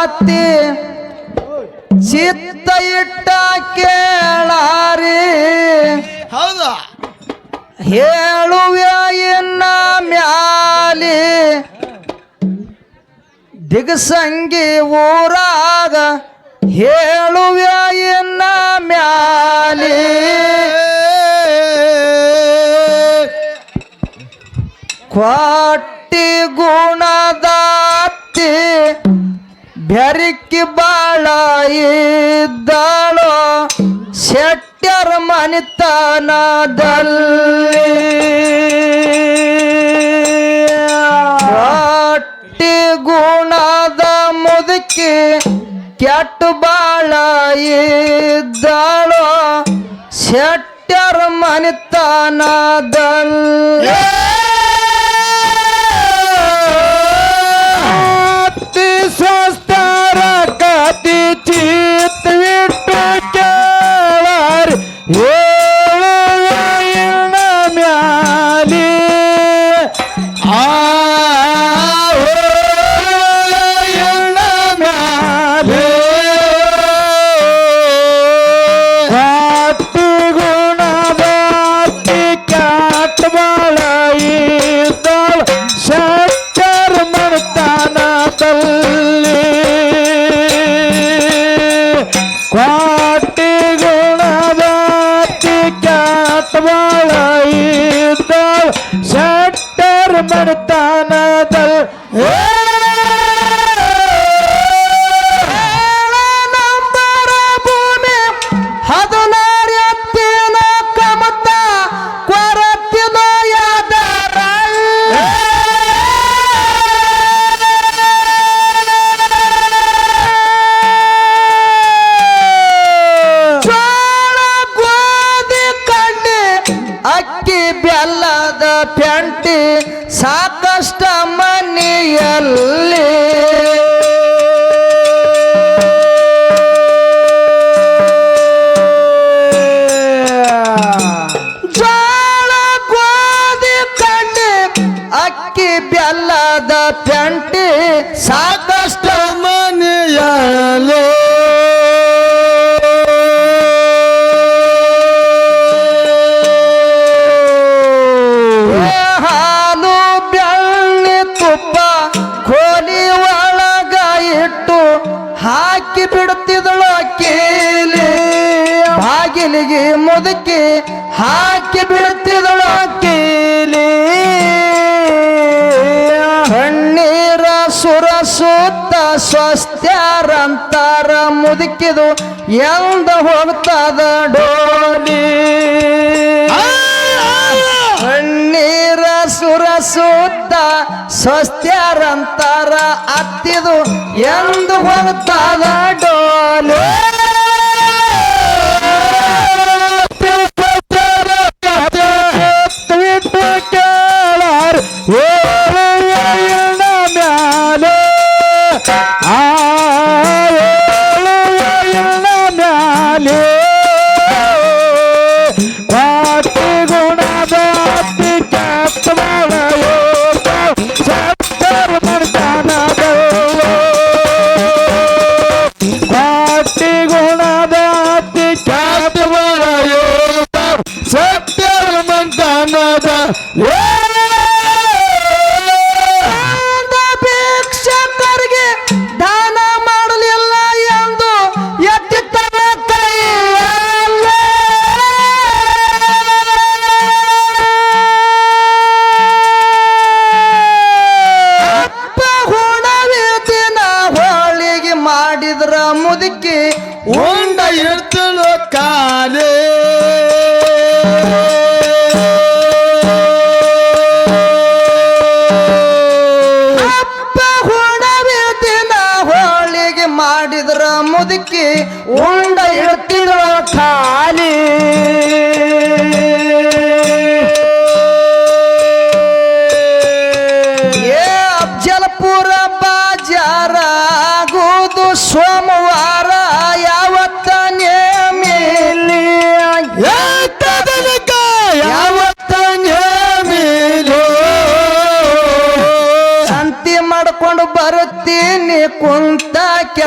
ಮಾತಿ ಚಿತ್ತ ಇಟ್ಟ ಕೇಳಾರಿ ಹೌದ ಹೇಳುವೆ ಇನ್ನ ಮ್ಯಾಲಿ ದಿಗಸಂಗಿ ಊರಾಗ ಹೇಳುವೆ ಇನ್ನ ಮ್ಯಾಲಿ ಕ್ವಾಟಿ ಗುಣದಾತಿ ಬ್ಯಾರಿಕ್ಕಿ ಬಾಳ ಇದ್ದಾಳೋ ಶೆಟ್ಟರ ಮನಿತನದಲ್ಲಿ. ಟಿ ಗುಣದ ಮುದುಕಿ ಕೆಟ್ಟ ಬಾಳ ಇದ್ದಾಳೋ ಶೆಟ್ಟರ ಮನಿತನದಲ್ಲಿ. கீத்து விட்டு கேளார் ஏ Qual? সাত ಮುದುಕಿದು ಎಂದ ಹೋಗ್ತದ ಡೋಲಿ. ಕಣ್ಣೀರ ಸುರ ಸುತ್ತ ಸ್ವಸ್ತ್ಯಾರಂತಾರ ಅತ್ತಿದು ಎಂದು ಹೋಗ್ತದ ಡೋಲಿ. another. Yeah!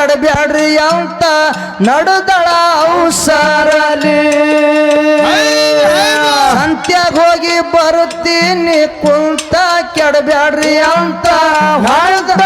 ಕೆಡಬ್ಯಾಡ್ರಿ ಅಂತ ನಡುದಳ ಅವಸರಲಿ ಸಂತ್ಯಾಗ ಹೋಗಿ ಬರುತ್ತೀನಿ ಕುಂತ ಕೆಡಬ್ಯಾಡ್ರಿ ಅಂತ ಹೊಳ್ದ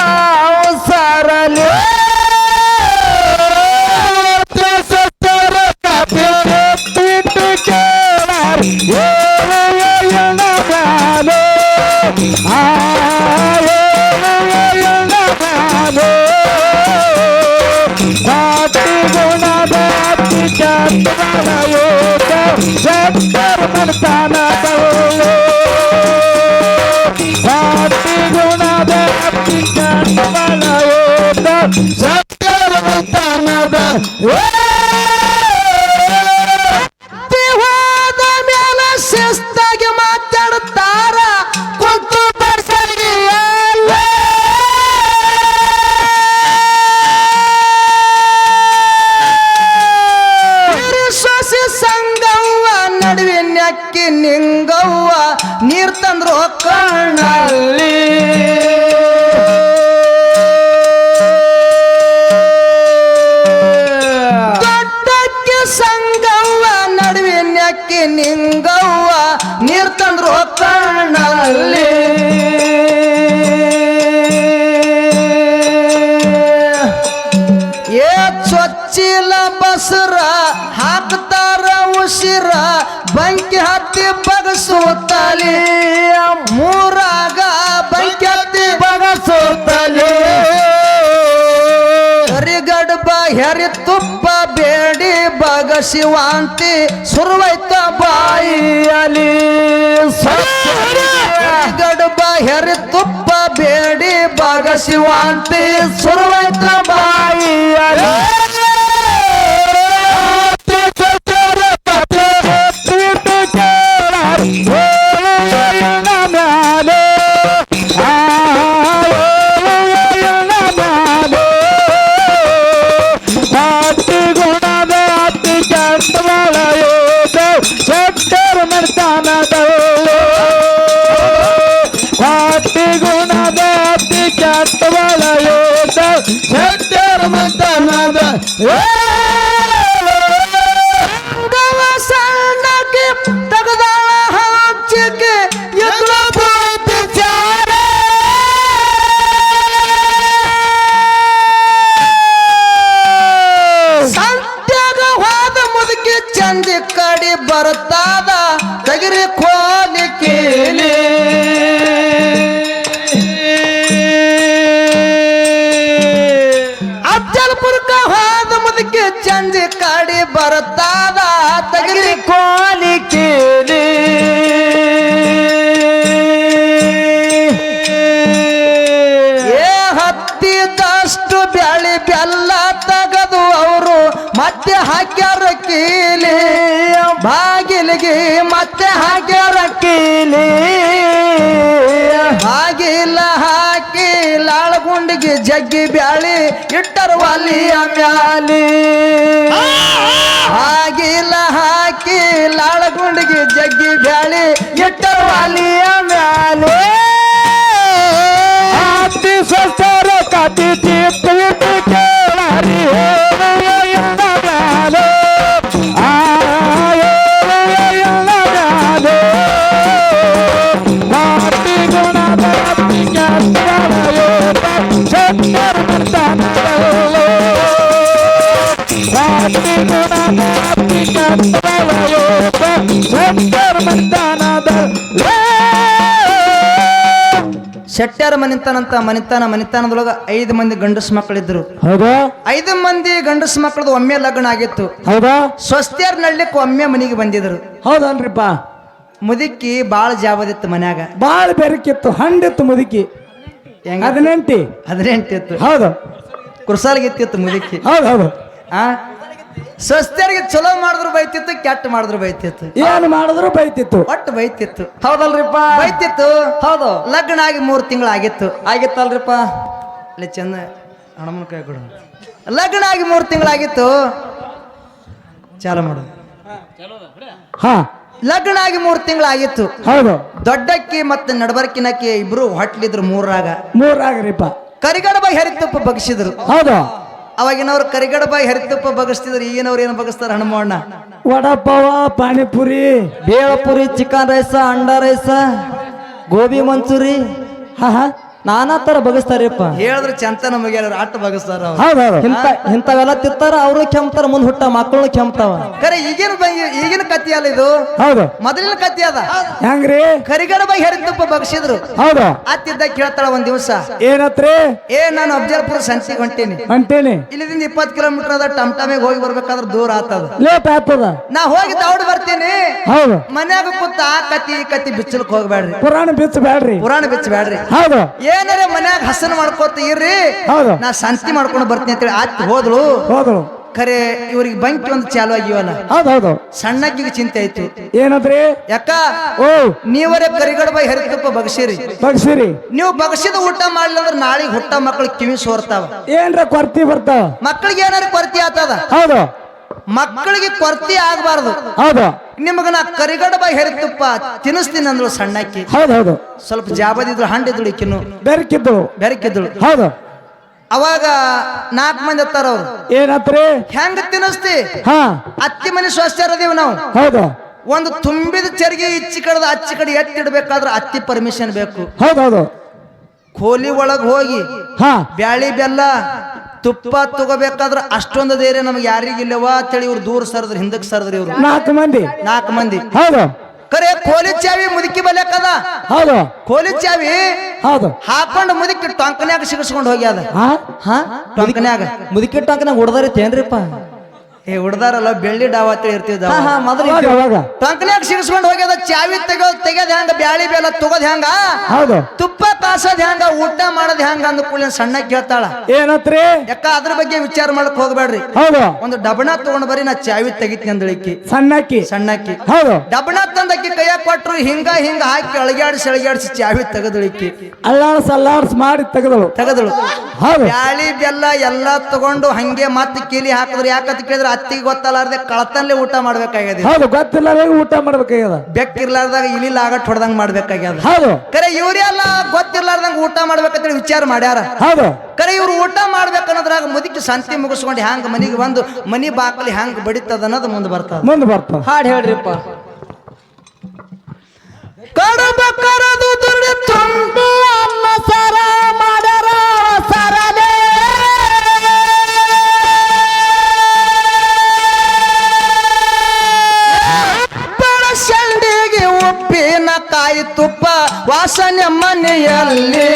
ಬಗಸಿ ಸುರ್ವೈತ ಬಾಯಿಯಲಿ ಗಡ್ಬ ಹೆರಿ ತುಪ್ಪ ಬೇಡಿ ಬಾಗ ಶಿವಾಂತಿ ಸುರ್ವೈತ ಬಾಯಿಯಲಿ ಸಂತ್ಯಾಗ ಹೋದ ಮುದುಕಿ ಚಂದಿ ಕಡಿ ಬರ್ತಾದ ತಗಿರಿ ಬಾಗಿಲಿಗೆ ಮತ್ತೆ ಹಾಕ್ಯಾರ ಕೀಲಿ. ಬಾಗಿಲ ಹಾಕಿ ಲಾಳಗುಂಡಿಗೆ ಜಗ್ಗಿ ಬ್ಯಾಳಿ, ಇಟ್ಟರು ವಾಲಿಯ ಮ್ಯಾಲಿ. ಬಾಗಿಲ ಹಾಕಿ ಲಾಳಗುಂಡಿಗೆ ಜಗ್ಗಿ ಬ್ಯಾಳಿ, ಇಟ್ಟರು ವಾಲಿಯ ಮ್ಯಾಲಿ. ಸ್ವಸ್ಥರ ಕತಿ ತೀರ್ಥ ಕೇಳರಿ ಶೆಟ್ಟ್ಯಾರ ಮನಿತಾನಂತ ಮನಿತಾನ ಮನಿತಾನದೊಳಗ ಐದು ಮಂದಿ ಗಂಡಸು ಮಕ್ಕಳಿದ್ರು. ಹೌದಾ? ಐದು ಮಂದಿ ಗಂಡಸು ಮಕ್ಕಳದು ಒಮ್ಮೆ ಲಗ್ನ ಆಗಿತ್ತು. ಹೌದಾ? ಸ್ವಸ್ತಿಯರ್ ನಡ್ಲಿಕ್ಕೆ ಒಮ್ಮೆ ಮನೆಗೆ ಬಂದಿದ್ರು. ಹೌದನ್ರಿಪ್ಪ ಮುದುಕಿ ಬಾಳ ಜಾವದಿತ್ತು ಮನ್ಯಾಗ. ಬಾಳ ಬೆರಕಿತ್ತು ಹಂಡಿತ್ತು ಮುದುಕಿ. ಹದಿನೆಂಟಿ. ಹದಿನೆಂಟಿತ್ತು. ಹೌದು. ಕುರ್ಸಾಲ್ಗಿತ್ತಿತ್ತು ಮುದುಕಿ. ಹೌದು ಹೌದು. ಆ? ಸ್ವಸ್ತ್ಯರಿಗೆ ಚಲೋ ಮಾಡಿದ್ರು ಬೈತಿತ್ತು ಕೆಟ್ಟ ಮಾಡಿದ್ರು ಬೈತಿತ್ತು. ಏನು ಮಾಡಿದ್ರು ಬೈತಿತ್ತು? ಒಟ್ಟು ಬೈತಿತ್ತು. ಹೌದಲ್ರಿಪ್ಪ? ಬೈತಿತ್ತು. ಹೌದು. ಲಗ್ನ ಆಗಿ ಮೂರು ತಿಂಗಳು ಆಗಿತ್ತು. ಆಗಿತ್ತಲ್ರಿಪ್ಪ? ಅಲ್ಲಿ ಚಂದ ಹಣಮನ ಕೈ ಕೊಡು. ಲಗ್ನ ಆಗಿ ಮೂರು ತಿಂಗಳಾಗಿತ್ತು ಚಾಲು ಮಾಡು. ಹಾ. ಲಗ್ನ ಆಗಿ ಮೂರು ತಿಂಗಳಾಗಿತ್ತು ಹೌದು. ದೊಡ್ಡಕ್ಕಿ ಮತ್ತೆ ನಡಬರ್ಕಿನಕ್ಕಿ ಇಬ್ರು ಹೊಟ್ಲಿದ್ರು ಮೂರಾಗ. ಮೂರಾಗ್ರಿಪ್ಪ. ಕರಿಗಡಬ ಹೆರಿತಪ್ಪ ಬಗ್ಸಿದ್ರು. ಹೌದು. ಅವಾಗಿನವ್ರು ಕರಿಗಡಬಾಯಿ ಹರಿತುಪ್ಪ ಬಗಸ್ತಿದ್ರು ಈಗಿನವ್ರು ಏನು ಬಗಸ್ತಾರ Hanumanna vada pav pani puri bhelpuri chicken rice ಅಂಡಾ rice gobi manchuri ಹಾ ಹಾ. ನಾನಾ ತರ ಬಗಸ್ತಾರಪ್ಪ. ಹೇಳಿದ್ರೆ ಚಂತನ ನಮಗೆ ಆಟ ಬಗಸ್ತಾರ ಅವ್ರು. ಹೌದು ಹೌದು. ಇಂತ ಇಂಥವೆಲ್ಲ ತಿತ್ತಾರ ಅವರು ಕೆಮ್ತಾರ ಮುಂದ್ ಹುಟ್ಟ ಮಕ್ಕಳು ಕೆಮ್ತಾವ. ಕರೆ ಈಗಿನ ಬಂಗಿ ಈಗಿನ ಕತ್ತಿ ಅಲ್ಲ ಇದು? ಹೌದು. ಮೊದಲಿನ ಕತ್ತಿ ಅದ. ಹೆಂಗ್ರಿ? ಕರಿಗಡಬಾಯಿ ಹರಿತುಪ್ಪ ಬಗ್ಸಿದ್ರು. ಹೌದು. ಅತ್ತಿದ್ದ ಕೇಳ್ತಾಳ ಒಂದ್ ದಿವಸ. ಏನತ್ರಿ? ಏ ನಾನು ಅಫಜಲ್ಪುರ ಸಂತಿಗೆ ಹೊಂಟೀನಿ. ಹೊಂಟೇನಿ. ಇಲ್ಲಿಂದ ಇಪ್ಪತ್ತು ಕಿಲೋಮೀಟರ್ ಅದ ಟಮ್ ಟಮಿಗೆ ಹೋಗಿ ಬರ್ಬೇಕಾದ್ರೆ ದೂರ ಆತದ. ಲೇಟ್ ಆಗ್ತದ ನಾ ಹೋಗಿ ದೌಡ್ ಬರ್ತೀನಿ. ಹೌದು. ಮನ್ಯಾಗ ಕೂತ ಆ ಕತ್ತಿ ಈ ಕತ್ತಿ ಬಿಚ್ಚಲಕ್ ಹೋಗ್ಬೇಡ್ರಿ ಪುರಾಣ ಬಿಚ್ಚ ಬೇಡ್ರಿ ಪುರಾಣ ಬಿಚ್ಚಬೇಡ್ರಿ. ಹೌದು. ಏನಾರ ಮನ್ಯಾಗ ಹಸನ್ ಮಾಡ್ಕೋತ ಇರ್ರಿ ಹೌದು. ನಾ ಶಾಂತಿ ಮಾಡ್ಕೊಂಡು ಬರ್ತೀನಿ ಅಂತೇಳಿ ಆತ್ ಹೋದ್ಲು. ಹೋದಳು ಖರೆ ಇವ್ರಿಗೆ ಬಂಕಿ ಒಂದು ಚಾಲು ಆಗಿವಲ್ಲ ಹೌದು ಹೌದು. ಸಣ್ಣಕ್ಕಿಗೆ ಚಿಂತೆ ಆಯ್ತು. ಏನಂದ್ರಿ? ಯಾಕ? ಓ. ನೀವರೇ ಕರಿಗಡಬಾಯಿ ಹರಿತಪ್ಪ ಬಗಸಿರಿ. ಬಗ್ಸಿರಿ. ನೀವು ಬಗಸಿದ ಊಟ ಮಾಡ್ಲಿಲ್ಲ ಅಂದ್ರೆ ನಾಳೆಗೆ ಹುಟ್ಟ ಮಕ್ಕಳು ಕಿವಿ ಸೋರ್ತಾವ. ಏನ್ರ ಕೊರ್ತಿ ಬರ್ತಾವ ಮಕ್ಕಳಿಗೆ ಏನಾರ ಕೊರತಿ ಆತದ? ಹೌದು. ಮಕ್ಕಳಿಗೆ ಕೊರತೆ ಆಗಬಾರ್ದು. ಹೌದು. ನಿಮಗ ನಾ ಕರಿಗಡಬ ಹೆರಿತುಪ್ಪ ತಿನ್ನಿಸ್ತೀನಿ ಅಂದ್ರು ಸಣ್ಣಕ್ಕಿ. ಹೌದು ಹೌದು. ಸ್ವಲ್ಪ ಜಾಬದಿದ್ರು ಹಂಡಿದ್ಳು ಈಕಿನ್ನು. ಬೆರಕಿದ್ದಳು. ಬೆರಕಿದ್ದಳು. ಹೌದು. ಅವಾಗ ನಾಲ್ಕು ಮಂದಿ ಅತ್ತಾರ ಅವ್ರು. ಏನತ್ರಿ? ಹೆಂಗ ತಿನ್ನಿಸ್ತಿ? ಹಾ. ಅತ್ತಿ ಮನೆ ಸ್ವಸ್ಥರ ಅದೀವಿ ನಾವು. ಹೌದು. ಒಂದು ತುಂಬಿದ ಚರಿಗೆ ಇಚ್ಚಿ ಕಡದ ಅಚ್ಚಿ ಕಡೆ ಎತ್ತಿಡ್ಬೇಕಾದ್ರೆ ಅತ್ತಿ ಪರ್ಮಿಷನ್ ಬೇಕು. ಹೌದು ಹೌದು. ಕೋಲಿ ಒಳಗ್ ಹೋಗಿ ಹಾ. ಬ್ಯಾಳಿ ಬೆಲ್ಲ ತುಪ್ಪ ತಗೋಬೇಕಾದ್ರ ಅಷ್ಟೊಂದು ಧೈರ್ಯ ನಮ್ಗೆ ಯಾರಿಗಿಲ್ಲವ ಅಂತೇಳಿ ಇವ್ರು ದೂರ ಸರದ್ರಿ ಹಿಂದಕ್ಕೆ ಸರದ್ರಿ ಇವ್ರು. ನಾಲ್ಕು ಮಂದಿ. ನಾಲ್ಕು ಮಂದಿ. ಹೌದು. ಕರೆ ಕೋಲಿ ಚಾವಿ ಮುದುಕಿ ಬಲ್ಯಾಕದ? ಹೌದು. ಕೋಲಿ ಚಾವಿ ಹೌದು. ಹಾಕೊಂಡು ಮುದುಕಿ ಟೊಂಕನ್ಯಾಗ ಸಿಗಿಸ್ಕೊಂಡು ಹೋಗ್ಯಾದ. ಹಾ? ಹಾ? ಟೊಂಕನ್ಯಾಗ. ಮುದುಕಿಟ್ಟಾಕ ನಂಗೆ ಹೊಡೆದಾರೈತೇನ್ರಿಪ್ಪ ಏ ಹುಡ್ದಾರಲ್ಲ ಬೆಳ್ಳಿ ಡಾವ ಅಂತ ಇರ್ತಿದ್ದ ಹಾ ಮೊದಲು ಟೊಂಕನ್ಯಾಗ ಸಿಗಿಸ್ಕೊಂಡು ಹೋಗ್ಯದ ಚಾವಿ ತೆಗೋದ್ ತೆಗೆದ್ ಹೆಂಗ ಬ್ಯಾಳಿ ಬೆಲ್ಲ ತಗೋದ್ ಹೆಂಗ? ಹೌದು. ತುಪ್ಪ ತಾಸದ್ ಹೆಂಗ ಊಟ ಮಾಡದ್ ಹೆಂಗ ಅಂದ ಕೂಡಲೇ ಸಣ್ಣ ಕೇಳ್ತಾಳ. ಏನತ್ರಿ? ಯಾಕ ಅದ್ರ ಬಗ್ಗೆ ವಿಚಾರ ಮಾಡಕ್ ಹೋಗ್ಬೇಡ್ರಿ ಹೌದು. ಒಂದು ಡಬಣ ತಗೊಂಡ್ ಬರೀ ನಾ ಚಾವಿ ತೆಗಿತೀನಿ ಅಂದಳಿಕ್ಕಿ ಸಣ್ಣಕ್ಕಿ. ಸಣ್ಣಕ್ಕಿ. ಹೌದು. ಡಬಣ ತಂದಕ್ಕಿ ಕೈಯ ಕೊಟ್ರು ಹಿಂಗ ಹಿಂಗ ಹಾಕಿ ಅಳಗ್ಯಾಡಿಸಿ ಅಳಗ್ಯಾಡಿಸಿ ಚಾವಿ ತೆಗದಳಿಕ್ಕಿ ಅಲ್ಲಾಡ್ಸ್ ಅಲ್ಲಾಡ್ಸ್ ಮಾಡಿ ತೆಗದಳು. ತೆಗದಳು. ಹೌದು. ಬ್ಯಾಳಿ ಬೆಲ್ಲ ಎಲ್ಲಾ ತಗೊಂಡು ಹಂಗೆ ಮತ್ತೆ ಕೀಲಿ ಹಾಕಿದ್ರು ಯಾಕಂತ ಕೇಳಿದ್ರೆ? ಅತ್ತಿಗೆ ಗೊತ್ತಲ್ಲಾರ್ದೆ ಕಳತಲ್ಲಿ ಊಟ ಮಾಡ್ಬೇಕಾಗ್ಯದ. ಹೌದು ಗೊತ್ತಿಲ್ಲ ಊಟ ಮಾಡ್ಬೇಕಾಗ್ಯದ. ಬೆಕ್ಕಿರ್ಲಾರ್ದಾಗ ಇಲಿ ಲಾಗಟ್ ಹೊಡೆದಂಗ್ ಮಾಡ್ಬೇಕಾಗ್ಯದ. ಹೌದು. ಕರೆ ಇವ್ರೆಲ್ಲ ಗೊತ್ತಿರ್ಲಾರ್ದಂಗ ಊಟ ಮಾಡ್ಬೇಕಂತೇಳಿ ವಿಚಾರ ಮಾಡ್ಯಾರ. ಹೌದು. ಕರೆ ಇವ್ರು ಊಟ ಮಾಡ್ಬೇಕನ್ನೋದ್ರಾಗ ಮುದುಕಿ ಸಂತಿ ಮುಗಿಸ್ಕೊಂಡು ಹ್ಯಾಂಗ ಮನಿಗೆ ಬಂದು ಮನಿ ಬಾಕಲಿ ಹ್ಯಾಂಗ ಬಡಿತದ ಅನ್ನೋದು ಮುಂದೆ ಬರ್ತದ. ಮುಂದೆ ಬರ್ತದ. ಹಾಡು ಹೇಳ್ರಿಪ್ಪ. ಕಡಬ ಕರದು ತುಂಬಿ ವಾಸನೆ ಮನೆಯಲ್ಲಿ.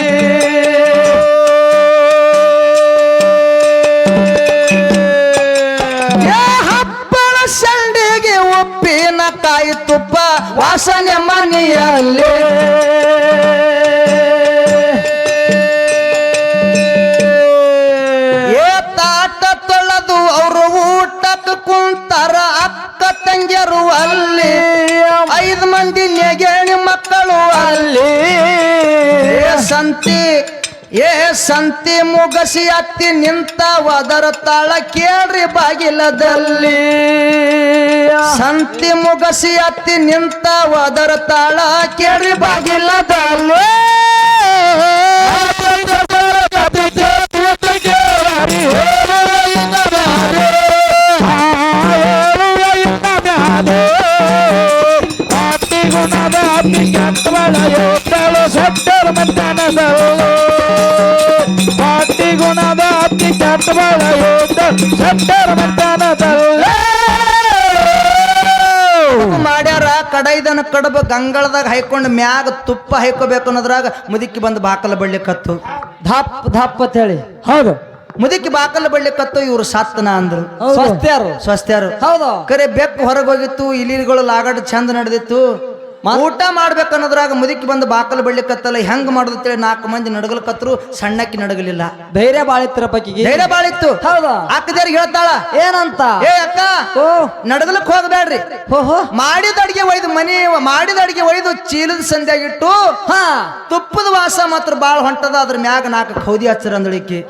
ಹಪ್ಪಳ ಸಂಡಿಗೆ ಒಪ್ಪಿನ ಕಾಯಿ ತುಪ್ಪ ವಾಸನೆ ಮನೆಯಲ್ಲಿ. ತಾಟ ತೊಳೆದು ಅವರು ಊಟಕ್ಕೆ ಕುಂತಾರ ಅಕ್ಕ ತಂಗಿಯರು ಅಲ್ಲಿ. ಐದು ಮಂದಿ ನೆಗೇಣಿ ಸಂತಿ, ಏ ಸಂತಿ ಮುಗಸಿ ಅತ್ತಿ ನಿಂತ ಅದರ ತಾಳ ಕೇಳ್ರಿ ಬಾಗಿಲದಲ್ಲಿ. ಸಂತಿ ಮುಗಸಿ ಅತ್ತಿ ನಿಂತ ಅದರ ತಾಳ ಕೇಳ್ರಿ ಬಾಗಿಲದಲ್ಲಿ. ಗುಣದ ಅತಿ ಕೆಟ್ಟ ಮಾಡ್ಯಾರ ಕಡೈದನ ಕಡಬ ಗಂಗಳದಾಗ ಹೈಕೊಂಡು ಮ್ಯಾಗ ತುಪ್ಪ ಹೈಕೋಬೇಕು ಅನ್ನೋದ್ರಾಗ ಮುದುಕಿ ಬಂದು ಬಾಕಲ ಬಡ್ಲಿಕತ್ತು ಧಾಪ್ ಧಪ್ ಅಂತ ಹೇಳಿ. ಹೌದು. ಮುದುಕಿ ಬಾಕಲ ಬಡ್ಲಿಕತ್ತು ಇವ್ರು ಸತ್ತನ ಅಂದ್ರು. ಸ್ವಸ್ತ್ಯಾರು. ಸ್ವಸ್ಥ್ಯಾರು ಹೌದು. ಕರೆ ಬೆಕ್ಕು ಹೊರಗೆ ಹೋಗಿತ್ತು ಇಲಿಗಳು ಲಾಗಡ್ ಚಂದ ನಡೆದಿತ್ತು. ಊಟ ಮಾಡ್ಬೇಕನ್ನೋದ್ರಾಗ ಮುದುಕಿ ಬಂದು ಬಾಕಲ ಕತ್ತಲ ಹೆಂಗ್ ಹೇಳಿ ನಾಲ್ಕು ಮಂದಿ ನಡಗಲ್ಕತ್ರು ಸಣ್ಣಕ್ಕಿ ನಡಗಲಿಲ್ಲ. ಧೈರ್ಯ ಬಾಳಿತ್ತಿರ ಪಕ್ಕಿಗೆ ಧೈರ್ಯ ಬಾಳಿತ್ತು ಹೌದಾ? ಅಕ್ಕದೇರ್ ಹೇಳ್ತಾಳ ಏನಂತ? ಏ ಅಕ್ಕ ಓ ನಡಗಲಕ್ ಹೋಗ್ಬೇಡ್ರಿ ಹೋ ಹೋ. ಮಾಡಿದ ಅಡಿಗೆ ಒಯ್ದು ಮನಿ ಮಾಡಿದ ಅಡಿಗೆ ಒಯ್ದು ಚೀಲದ ಸಂಧ್ಯಾಗಿಟ್ಟು ಹಾ. ತುಪ್ಪದ ವಾಸ ಮಾತ್ರ ಬಾಳ ಹೊಂಟದ ಅದ್ರ ಮ್ಯಾಗ ನಾಲ್ಕು ಖೌದಿ ಹಚ್ಚರ ಅಂದಳಿಕೆ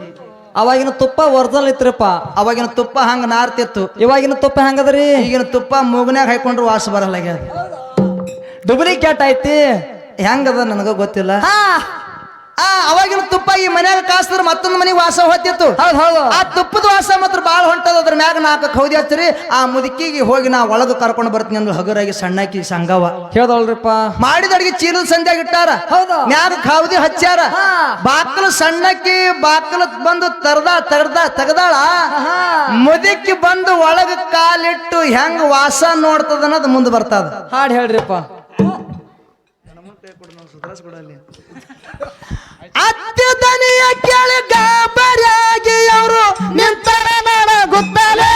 ಅವಾಗಿನ ತುಪ್ಪ ಒರ್ಜಲ್ ಇತ್ರಪ್ಪ. ಅವಾಗಿನ ತುಪ್ಪ ಹಂಗ ನಾರ್ತಿತ್ತು. ಇವಾಗಿನ ತುಪ್ಪ ಹಂಗದ್ರಿ? ಈಗಿನ ತುಪ್ಪ ಮೂಗನ್ಯಾಗ ಹಾಕೊಂಡ್ರು ವಾಸ ಬರಲ್ಲ ಡೂಪ್ಲಿಕೇಟ್ ಐತಿ. ಹೆಂಗದ ನನಗ ಗೊತ್ತಿಲ್ಲ. ಹಾ. ಆ ಅವಾಗಿನ ತುಪ್ಪ ಈ ಮನ್ಯಾಗ ಕಾಸಿದ್ರೆ ಮತ್ತೊಂದು ಮನೆಗೆ ವಾಸ ಹೊತ್ತಿತ್ತು. ಹೌದು ಹೌದು. ಆ ತುಪ್ಪದ ವಾಸ ಮಾತ್ರ ಬಾಳ ಹೊಂಟದ ಅದ್ರ ಮ್ಯಾಗ ನಾಲ್ಕು ಹೌದಿ ಹಚ್ಚರಿ ಆ ಮುದುಕಿಗೆ ಹೋಗಿ ನಾ ಒಳಗೆ ಕರ್ಕೊಂಡು ಬರ್ತೀನಿ ಅಂದ್ರೆ ಹಗುರಾಗಿ ಸಣ್ಣಕಿ ಸಂಗವ ಹೇಳ್ದಳ್ರಿಪ್ಪ ಮಾಡಿದ ಅಡಿಗೆ ಚೀಲದ ಸಂಧ್ಯಾಗ ಇಟ್ಟಾರ. ಹೌದು. ಮ್ಯಾಗ ಕೌದಿ ಹಚ್ಚಾರ. ಬಾಕಲು ಸಣ್ಣಕ್ಕಿ ಬಾಕಲು ಬಂದು ತರ್ದ ತರದ ತೆಗದಾಳ. ಮುದುಕಿ ಬಂದು ಒಳಗೆ ಕಾಲಿಟ್ಟು ಹೆಂಗ್ ವಾಸ ನೋಡ್ತದ ಅನ್ನೋದು ಮುಂದೆ ಬರ್ತದ. ಹಾಡು ಹೇಳ್ರಿಪ್ಪ. ಅತ್ಯ ದನಿಯ ಕೇಳಿ ಗಾಬರಿಯಾಗಿ ಅವರು ನಿಂತರ ಗೊತ್ತಲೇ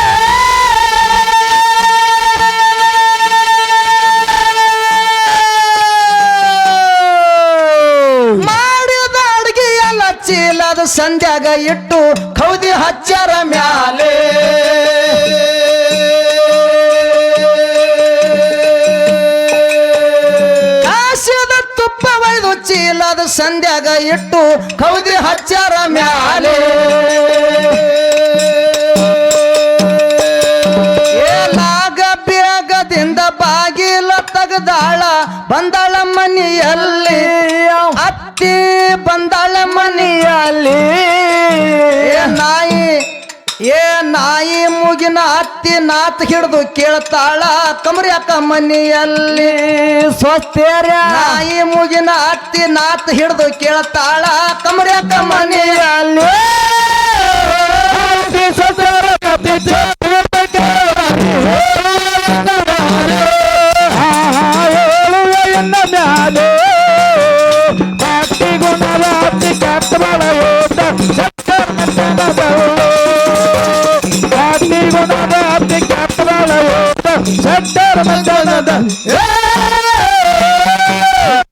ಮಾಡಿದ ಅಡ್ಗೆ ಎಲ್ಲ ಚೀಲದ ಸಂಧ್ಯಾಗ ಇಟ್ಟು ಕೌದಿ ಹಚ್ಚರ ಮ್ಯಾಲೆ. ಸಂಧ್ಯಾಗ ಇಟ್ಟು ಕೌದಿ ಹಚ್ಚಾರ ಮ್ಯಾಲೆ. ಏಲಾಗ ಬೇಗದಿಂದ ಬಾಗಿಲ ತಗದಾಳ ಬಂದಾಳ ಮನೆಯಲ್ಲಿ ಅತ್ತಿ ಬಂದಾಳ ಮನೆಯಲ್ಲಿ ನಾಯಿ, ಏ ಮುಗಿನ ಅತ್ತಿ ನಾತ್ ಹಿಡಿದು ಕೇಳ್ತಾಳ, ಕಮರಿ ಅಕ್ಕ ಮನೆಯಲ್ಲಿ ಸ್ವಸ್ತೇರ ನಾಯಿ ಮುಗಿನ ಅತ್ತಿ ನಾತ್ ಹಿಡಿದು ಕೇಳ್ತಾಳ, ಕಮರಿ ಅಕ್ಕ ಮನೆಯಲ್ಲಿ ಮ್ಯಾಲೆ. ಗುಣದ ಅತಿ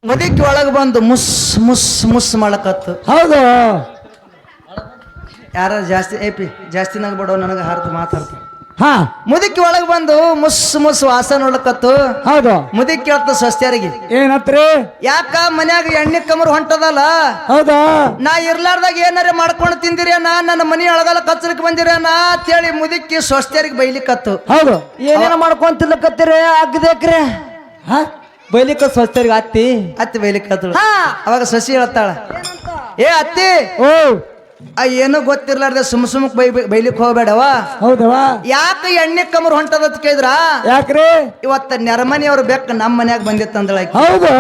ಮುದಿಕ್ ಒಳಗೆ ಬಂದು ಮುಸ್ ಮುಸ್ ಮುಸ್ ಮಾಡಕತ್ತು ಹೌದು? ಯಾರ ಜಾಸ್ತಿ ಏ ಪಿ ಜಾಸ್ತಿ ನಗ್ ಬಿಡೋ ನನಗೆ ಹಾರ್ದು ಮಾತಾಡ್ತು. ಹಾ. ಮುದುಕಿ ಒಳಗೆ ಬಂದು ಮುಸ್ ಮುಸ್ ವಾಸ ನೋಡ್ಲಕತ್ತು. ಹೌದು. ಮುದುಕಿ ಕೇಳ್ತ ಸ್ವಸ್ಥರಿಗೆ ಏನತ್ರಿ? ಯಾಕ ಮನ್ಯಾಗ ಎಣ್ಣೆ ಕಮರ್ ಹೊಂಟದಲ್ಲ? ಹೌದಾ? ನಾ ಇರ್ಲಾರ್ದಾಗ ಏನಾರ ಮಾಡ್ಕೊಂಡು ತಿಂದಿರೇನ ನನ್ನ ಮನಿ ಒಳಗಲ್ಲ ಕಚ್ಚಲಿಕ್ಕೆ ನಾ? ಅಂತೇಳಿ ಮುದುಕಿ ಸ್ವಸ್ಥರಿಗೆ ಬೈಲಿಕತ್ತು. ಹೌದು. ಏನೇನ ಮಾಡ್ಕೊಂತಿಲ್ಲಕತ್ತೀರಿ ಆಗದೇಕ್ರಿ ಹಾ? ಬೈಲಿಕ್ಕ ಸ್ವಸ್ಥರಿಗೆ ಅತ್ತಿ? ಅತ್ತಿ ಬೈಲಿಕ್ಕ ಅವಾಗ ಸಸಿ ಹೇಳ್ತಾಳ ಏ ಅತ್ತಿ ಓ. ಆ ಏನೂ ಗೊತ್ತಿರ್ಲಾರ್ದೆ ಸುಮ್ ಸುಮ್ಕ್ ಬೈ ಬೈಲಿಕ್ ಹೋಗ್ಬೇಡವ? ಹೌದವಾ ಯಾಕ ಎಣ್ಣೆ ಕಮರ್ ಹೊಂಟದ ಅಂತ ಕೇಳಿದ್ರ? ಯಾಕ್ರಿ? ಇವತ್ತ ನೆರಮನಿಯವ್ರ ಬೆಕ್ಕ ನಮ್ಮ ಮನ್ಯಾಗ ಬಂದಿತ್ತಂದಳ ಹೌದು.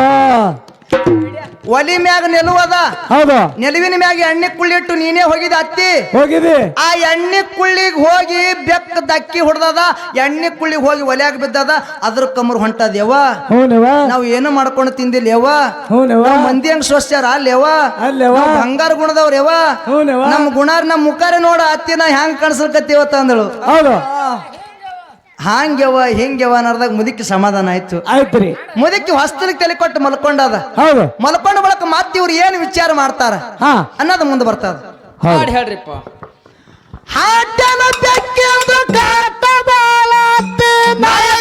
ಒಲಿ ಮ್ಯಾಗ ನೆಲುವದ? ಹೌದು. ನೆಲುವಿನ ಮ್ಯಾಗ ಎಣ್ಣೆ ಕುಳ್ಳಿಟ್ಟು ನೀನೇ ಹೋಗಿದ ಅತ್ತಿ? ಹೋಗಿದಿ ಆ ಎಣ್ಣೆ ಕುಳ್ಳಿಗೆ ಹೋಗಿ ಬೆಕ್ಕ ದಕ್ಕಿ ಹೊಡೆದದ ಎಣ್ಣೆ ಕುಳ್ಳಿಗೆ ಹೋಗಿ ಒಲ್ಯಾಗ ಬಿದ್ದದ ಅದ್ರ ಕಮರ್ ಹೊಂಟದೇವ ಹೂನವ ನಾವ್ ಏನು ಮಾಡ್ಕೊಂಡು ತಿಂದಿಲ್ಲ ಯವ್ವ? ಹೂನವ ಮಂದಿ ಹಂಗ ಸ್ವಸ್ಥರ ಅಲ್ಲೇವ ಅಲ್ಲೇವ. ಬಂಗಾರ ಗುಣದವ್ರ ಯವ್ವ. ಹೂನವ ನಮ್ ಗುಣಾರ ನಮ್ ಮುಖಾರೆ ನೋಡ ಅತ್ತಿ ನಾ ಹೆಂಗ್ ಕಾಣಿಸ್ಲಕತ್ತೀವತ್ತ ಅಂದಳು. ಹೌದು. ಹಾಂಗ್ಯವ ಹಿಂಗ್ಯವ ಅನ್ನೋದಾಗ ಮುದುಕಿ ಸಮಾಧಾನ ಆಯ್ತು. ಆಯ್ತ್ರಿ. ಮುದುಕಿ ಹೊಸ್ತಲಿಗೆ ತಲೆ ಕೊಟ್ಟು ಮಲ್ಕೊಂಡದ. ಹೌದು. ಮಲ್ಕೊಂಡ ಬಳಕ ಮತ್ತೆ ಇವ್ರು ಏನು ವಿಚಾರ ಮಾಡ್ತಾರ? ಹಾ. ಅನ್ನೋದು ಮುಂದೆ ಬರ್ತದ. ಹಾಡು ಹೇಳ್ರಿಪ್ಪ. ಹಾಟನ ನಾಯಕ ಸುಳ್ಳ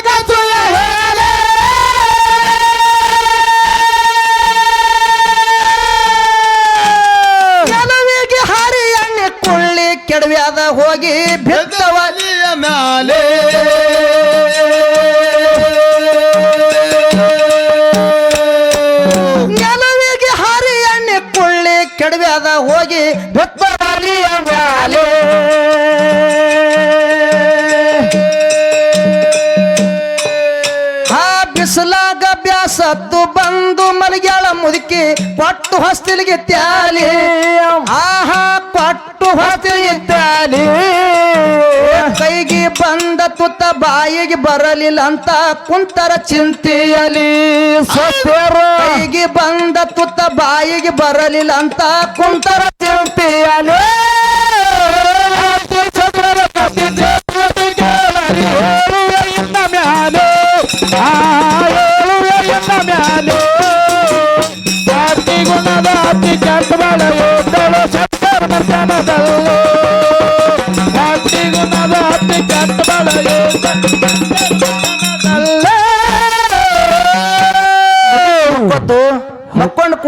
ಪಟ್ಟು ಹೊಸ್ತಿಲಿಗೆ ತ್ಯಾಲಿ ಆಹಾ, ಪಟ್ಟು ಹೊಸ್ತಿಲಿಗೆ ತ್ಯಾಲಿ ಕೈಗೆ ಬಂದ ತುತ್ತ ಬಾಯಿಗೆ ಬರಲಿಲ್ಲ ಅಂತ ಕುಂತರ ಚಿಂತೆಯಲಿ ಸತ್ಯರ. ಕೈಗೆ ಬಂದ ತುತ್ತ ಬಾಯಿಗೆ ಬರಲಿಲ್ಲ ಅಂತ ಕುಂತರ ಚಿಂತೆಯಲಿ ಗುಣದ ಅತಿ ಕೆಟ್ಟ ಬಳಯೋದಳು ಶಂಕರ ಮತನದಲ್ಲೋ ಕಾಟಿ ಗುಣದ ಅತಿ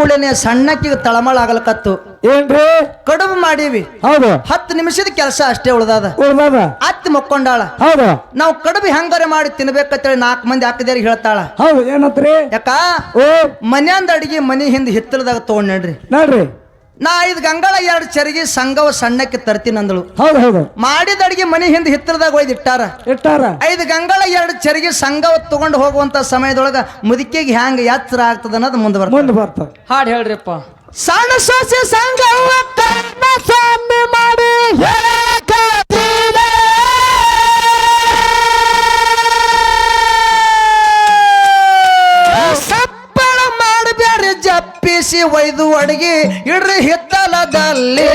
ಕೂಡಲೇ ಸಣ್ಣಕ್ಕಿಗೆ ತಳಮಳ ಆಗಲಕತ್ತು. ಏನ್ರಿ? ಕಡುಬು ಮಾಡೀವಿ. ಹೌದು. ಹತ್ತು ನಿಮಿಷದ ಕೆಲಸ ಅಷ್ಟೇ ಉಳ್ದದ. ಉಳ್ದಾದ. ಅತ್ತಿ ಮಕ್ಕೊಂಡಾಳ. ಹೌದು. ನಾವು ಕಡುಬು ಹೆಂಗಾರೆ ಮಾಡಿ ತಿನ್ಬೇಕಂತೇಳಿ ನಾಲ್ಕು ಮಂದಿ ಹಾಕಿದೇರಿ ಹೇಳ್ತಾಳ. ಹೌದು ಏನತ್ರಿ? ಯಾಕ? ಓ ಮನ್ಯಾಂದ ಅಡಿಗೆ ಮನಿ ಹಿಂದ್ ಹಿತ್ತಲದಾಗ ತಗೊಂಡ್ರಿ ನಡ್ರಿ ನೋಡ್ರಿ. ನಾ ಐದು ಗಂಗಳ ಎರಡು ಚರಿಗೆ ಸಂಘವ ಸಣ್ಣಕ್ಕೆ ತರ್ತೀನಿ ಅಂದಳು ಹೌದು ಹೌದು. ಮಾಡಿದ ಅಡಿಗೆ ಮನೆ ಹಿಂದೆ ಹಿತ್ತರದಾಗ ಒಯ್ದು ಇಟ್ಟಾರ. ಇಟ್ಟಾರ. ಐದು ಗಂಗಳ ಎರಡು ಚರಿಗೆ ಸಂಘವ ತಗೊಂಡು ಹೋಗುವಂತ ಸಮಯದೊಳಗ ಮುದುಕಿಗೆ ಹ್ಯಾಂಗ ಯಾತ್ರ ಆಗ್ತದ ಅನ್ನೋದು ಮುಂದೆ ಬರ್ತದೆ. ಮುಂದೆ ಬರ್ತದೆ. ಹಾಡು ಹೇಳ್ರಿಪ್ಪ. ಸಣ್ಣ ಸೊಸೆ ಸಂಘವ ಸ್ವಾಮಿ ಮಾಡಿ ಒಯ್ದು ಅಡಿಗೆ ಇಡ್ರಿ ಹಿತ್ತಲದಲ್ಲಿ.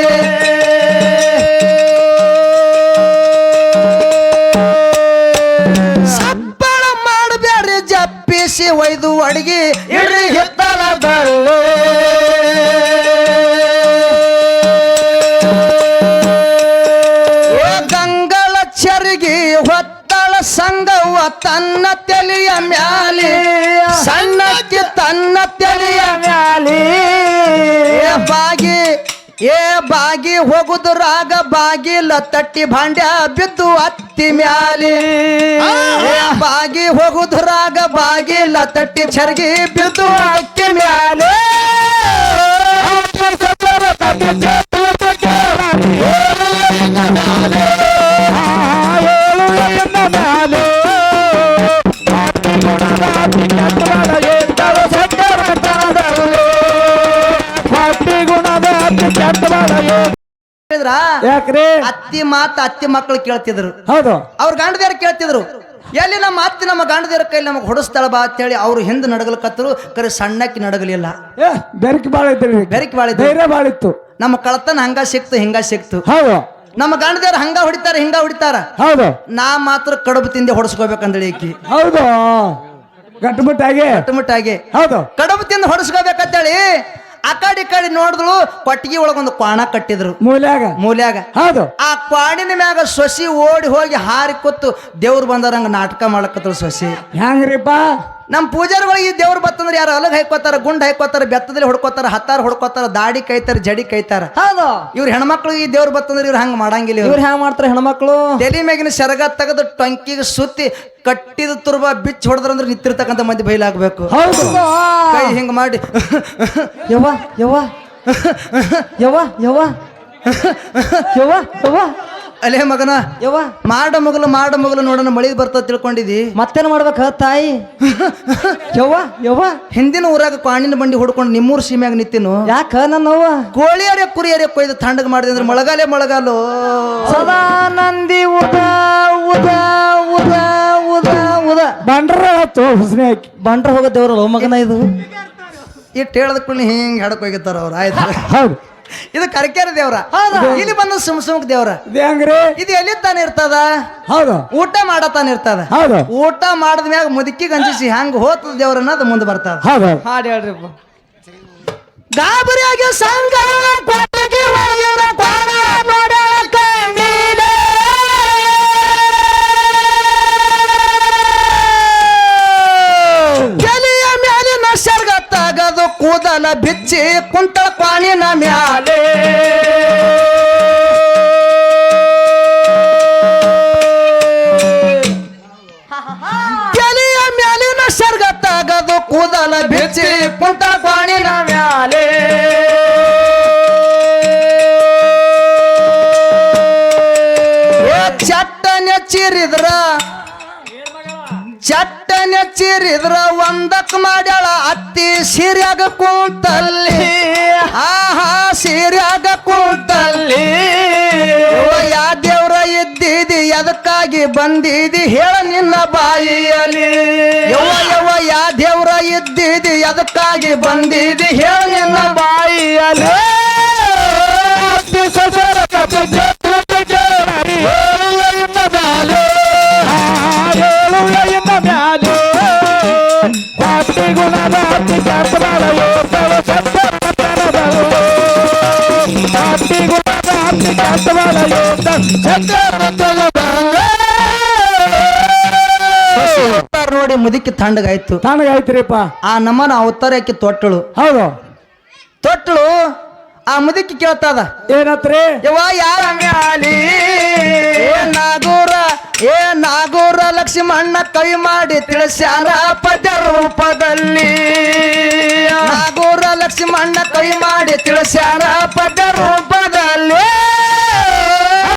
ಸಪ್ಪಳ ಮಾಡಬೇಡ್ರಿ ಜಪ್ಪಿಸಿ ಒಯ್ದು ಅಡಿಗೆ ಇಡ್ರಿ ಹೋಗುದು ರಾಗ ಬಾಗಿಲ ತಟ್ಟಿ ಭಾಂಡ್ಯ ಬಿದ್ದು ಅತ್ತಿ ಮ್ಯಾಲಿ. ಬಾಗಿ ಹೋಗುದು ರಾಗ ಬಾಗಿಲ ತಟ್ಟಿ ಚರ್ಗಿ ಬಿದ್ದು ಅಕ್ಕಿ ಮ್ಯಾಲೆ. ಯಾಕ್ರಿ? ಅತ್ತಿ ಮಾತ ಅತ್ತಿ ಮಕ್ಕಳು ಕೇಳ್ತಿದ್ರು. ಹೌದು. ಅವ್ರ ಗಾಂಡದೇರ್ ಕೇಳ್ತಿದ್ರು. ಎಲ್ಲಿ ನಮ್ಮ ಅತ್ತಿ ನಮ್ಮ ಗಂಡದೇರ ಕೈಲಿ ನಮಗೆ ಹೊಡಿಸ್ತಾಳ ಬಾ ಅಂತೇಳಿ ಅವ್ರು ಹಿಂದೆ ನಡಗಲ್ಕತ್ತರು ಕರೆ ಸಣ್ಣಕ್ಕೆ ನಡಗಲಿಲ್ಲ. ಬೆರಕಿ ಬಾಳ ಬೆರಕಿ ಬಾಳ ಧೈರ್ಯ ಬಾಳ ಇತ್ತು. ನಮ್ಮ ಕಳತನ ಹಂಗ ಸಿಕ್ತು ಹಿಂಗ ಸಿಕ್ತು. ಹೌದು. ನಮ್ಮ ಗಂಡದೇರು ಹಂಗ ಹೊಡಿತಾರ ಹಿಂಗ ಹೊಡಿತಾರ. ಹೌದು. ನಾ ಮಾತ್ರ ಕಡುಬು ತಿಂದೆ ಹೊಡಿಸ್ಕೋಬೇಕಂದಳಿ ಈಕಿ. ಹೌದು. ಗಟ್ಟುಮುಟ್ಟಾಗಿ ಗಟ್ಟುಮುಟ್ಟಾಗಿ ಹೌದು. ಕಡುಬು ತಿಂದು ಹೊಡಿಸ್ಕೋಬೇಕಂತೇಳಿ ಆ ಕಡೆ ಈ ಕಡೆ ನೋಡಿದ್ಳು ಕೊಟ್ಟಿಗೆ ಒಳಗೊಂದು ಕ್ವಾಣ ಕಟ್ಟಿದ್ರು. ಮೂಲ್ಯಾಗ? ಮೂಲ್ಯಾಗ. ಹೌದು. ಆ ಕ್ವಾಣಿನ ಮ್ಯಾಗ ಸೊಸಿ ಓಡಿ ಹೋಗಿ ಹಾರಿ ಕೊತ್ತು ದೇವ್ರು ಬಂದರಂಗ ನಾಟಕ ಮಾಡಕತ್ತಳು ಸೊಸಿ. ಹೆಂಗ್ರಿಪ್ಪ? ನಮ್ಮ ಪೂಜಾರಿಗಳಿಗೆ ಈ ದೇವ್ರು ಬತ್ತಂದ್ರೆ ಯಾರು ಅಲಗ್ ಹಾಕೋತಾರ ಗುಂಡ್ ಹಾಕೋತಾರ ಬೆತ್ತದಲ್ಲಿ ಹೊಡ್ಕೋತಾರ ಹತ್ತಾರ ಹೊಡ್ಕೋತಾರ ದಾಡಿ ಕೈತಾರ ಜಡಿ ಕೈತಾರ. ಹೌದು. ಇವ್ರ ಹೆಣ್ಮಕ್ಳು ಈ ದೇವ್ರು ಬತ್ತಂದ್ರೆ ಇವ್ರು ಹಂಗ ಮಾಡಂಗಿಲ್ಲ ಇವ್ರು. ಹ್ಯಾಂಗ ಮಾಡ್ತಾರೆ ಹೆಣ್ಮಕ್ಳು? ತಲೆ ಮ್ಯಾಗಿನ ಸೆರಗ ತೆಗೆದು ಟೊಂಕಿಗೆ ಸುತ್ತಿ ಕಟ್ಟಿದ ತುರ್ಬ ಬಿಚ್ಚ ಹೊಡೆದ್ರಂದ್ರೆ ನಿಂತಿರ್ತಕ್ಕಂಥ ಮಂದಿ ಬೈಲಾಗಬೇಕು. ಹೌದು. ಕೈ ಹಿಂಗ ಮಾಡಿ. ಯವ್ವ ಯವ್ವ. ಯವ್ವ ಯವ್ವ. ಯವ್ವ ಯವ್ವ. ಅಲೇ ಮಗನ ಯವ್ವ. ಮಾಡ ಮಗಲು ಮಾಡ ಮಗಲು ನೋಡೋಣ ಮಳಿ ಬರ್ತದ ತಿಳ್ಕೊಂಡಿದಿ. ಮತ್ತೇನ್ ಮಾಡ್ಬೇಕ ತಾಯಿ? ಯವ್ವ ಯವ್ವ. ಹಿಂದಿನ ಊರಾಗ ಕಾಣಿನ ಬಂಡಿ ಹೊಡ್ಕೊಂಡು ನಿಮ್ಮೂರ್ ಸೀಮ್ಯಾಗ ನಿಂತಿನು ಯಾಕ ನನ್ನವ್ವ ಕೋಳಿಯರೆ ಕುರಿಯರೆ ಕೊಯ್ದು ತಣ್ಣಗೆ ಮಾಡಿದೆ ಅಂದ್ರೆ ಮೊಳಗಾಲೆ ಮೊಳಗಾಲು. ಸದಾ ನಂದಿ ಉದ ಉದ ಉದ ಉದ ಉದ. ಬಂಡ್ರ ಆತು ಹುಸ್ನೆ ಹಾಕಿ. ಬಂಡ್ರ ಹೋಗೋ ಮಗನ ಇದು? ಇಟ್ಟು ಹೇಳದ ಕೂಡ ಹಿಂಗೆ ಹಾಡಕ್ ಹೋಗಿತ್ತಾರ ಅವ್ರು. ಆಯ್ತು. ಹೌದು. ಇದು ಕರ್ಕೇರ ದೇವ್ರ. ಇಲ್ಲಿ ಬಂದ ಸುಮ್ ಸುಮ್ಕ್ ದೇವ್ರ. ಇದು ಹೆಂಗ್ರಿ? ಇದು ಎಲ್ಲಿ ತಾನ ಇರ್ತದ? ಹೌದು. ಊಟ ಮಾಡತಾನ ಇರ್ತದ? ಹೌದು. ಊಟ ಮಾಡಿದ ಮ್ಯಾಗ ಮುದುಕಿ ಗಂಜಿಸಿ ಹಂಗ ಹೋತದ ದೇವ್ರ ಅನ್ನೋದು ಮುಂದೆ ಬರ್ತದ. ಹೌದು. ಹಾಡು ಗಾಬರಿಯಾಗಿ ಸಂಘ ಕೂದಲ ಬಿಚ್ಚಿ ಕುಂತಳ ಮ್ಯಾಲೆ ಬಂದಿದಿ ಹೇಳ ನಿನ್ನ ಬಾಯಿಯಲ್ಲಿ. ಯವ ಯವ ಯಾ ದೇವ್ರ ಇದ್ದಿದಿ ಅದಕ್ಕಾಗಿ ಬಂದಿದಿ ಹೇಳ ನಿನ್ನ ಬಾಯಿಯಲ್ಲಿ. ಅವತಾರ ನೋಡಿ ತಾಂಡಗಾಯ್ತು ತಣ್ಣಗಾಯ್ತು ತಣ್ಣಗಾಯ್ತ್ರಿಪ್ಪ ಆ ನಮ್ಮನ ಅವತಾರಕ್ಕೆ ತೊಟ್ಟಳು? ಹೌದು. ತೊಟ್ಟಳು ಆ ಮುದಕ್ಕೆ ಕೇಳ್ತದ ಏನತ್ರಿ? ಯಾರ ಮ್ಯಾಲಿ ಏ ನಾಗೂರ ಏ ನಾಗೂರ ಲಕ್ಷ್ಮಣ್ಣ ಕೈ ಮಾಡಿ ತಿಳಿಸ್ಯಾರ ಪದ್ಯ ರೂಪದಲ್ಲಿ. ನಾಗೂರ ಲಕ್ಷ್ಮಣ್ಣ ಕೈ ಮಾಡಿ ತಿಳಿಸ್ಯಾರ ಪಡ್ಡರು